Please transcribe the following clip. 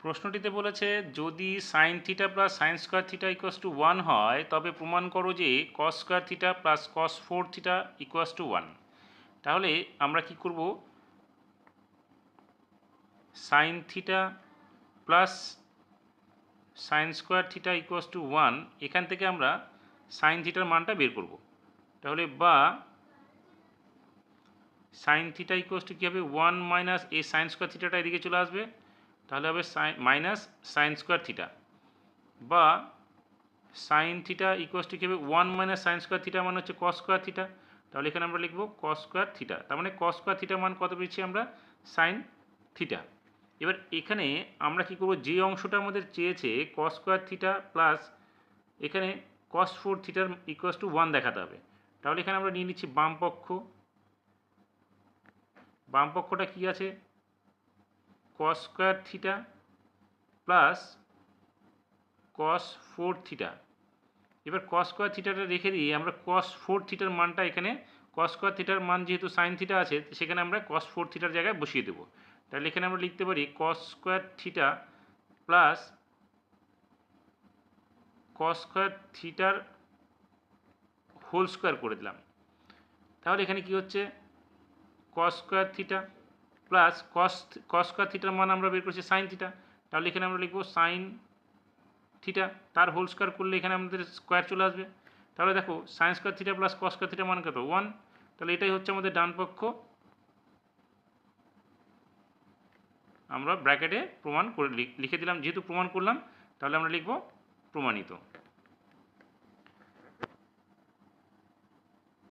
প্রশ্নটিতে বলেছে, যদি sine theta plus sine square theta equals to one হয়, তবে প্রমাণ করো যে cos square theta plus cos four theta equals to one তাহলে আমরা কি করব? Sine theta plus sine square theta equals to one এখান থেকে আমরা সাইন থিটার মানটা বের করব। তাহলে বা সাইন থিটা ইকুয়াস টু কী হবে? ওয়ান মাইনাস এই সাইন স্কোয়ার থিটাটা এদিকে চলে আসবে। তাহলে হবে sine minus sine square theta বা সাইন থিটা ইকুয়াস টু কী হবে? One minus sine square theta মানে হচ্ছে কস স্কোয়ার থিটা তাহলে এখানে আমরা লিখব কস স্কোয়ার থিটা তার মানে কস স্কোয়ার থিটা মান কত পেয়েছি আমরা? সাইন থিটা এবার এখানে আমরা কি করব? যে অংশটা আমাদের চেয়েছে কস স্কোয়ার থিটা প্লাস এখানে কস ফোর থিটার ইকুয়াস টু ওয়ান দেখাতে হবে। তাহলে এখানে আমরা নিয়ে নিচ্ছি বাম পক্ষ। বাম পক্ষটা কী আছে? Cos square theta plus cos four theta এবার কস স্কোয়ার থিটাটা রেখে দিয়ে আমরা কস ফোর থিটার মানটা এখানে কস স্কোয়ার থিটার মান যেহেতু সাইন থিটা আছে, সেখানে আমরা কস ফোর থিটার জায়গায় বসিয়ে দেবো। তাহলে এখানে আমরা লিখতে পারি cos square theta plus cos square থিটার হোল স্কোয়ার করে দিলাম। তাহলে এখানে কি হচ্ছে? Cos square theta plus cos cos থিটার মান আমরা বের করছি সাইন থিটা তাহলে এখানে আমরা লিখব সাইন থিটা তার হোল স্কোয়ার করলে এখানে আমাদের স্কোয়ার চলে আসবে। তাহলে দেখো sine square theta plus cos theta মান কত? ওয়ান তাহলে এটাই হচ্ছে আমাদের ডান পক্ষ। আমরা ব্র্যাকেটে প্রমাণ করে লিখে দিলাম, যেহেতু প্রমাণ করলাম, তাহলে আমরা লিখব প্রমাণিত।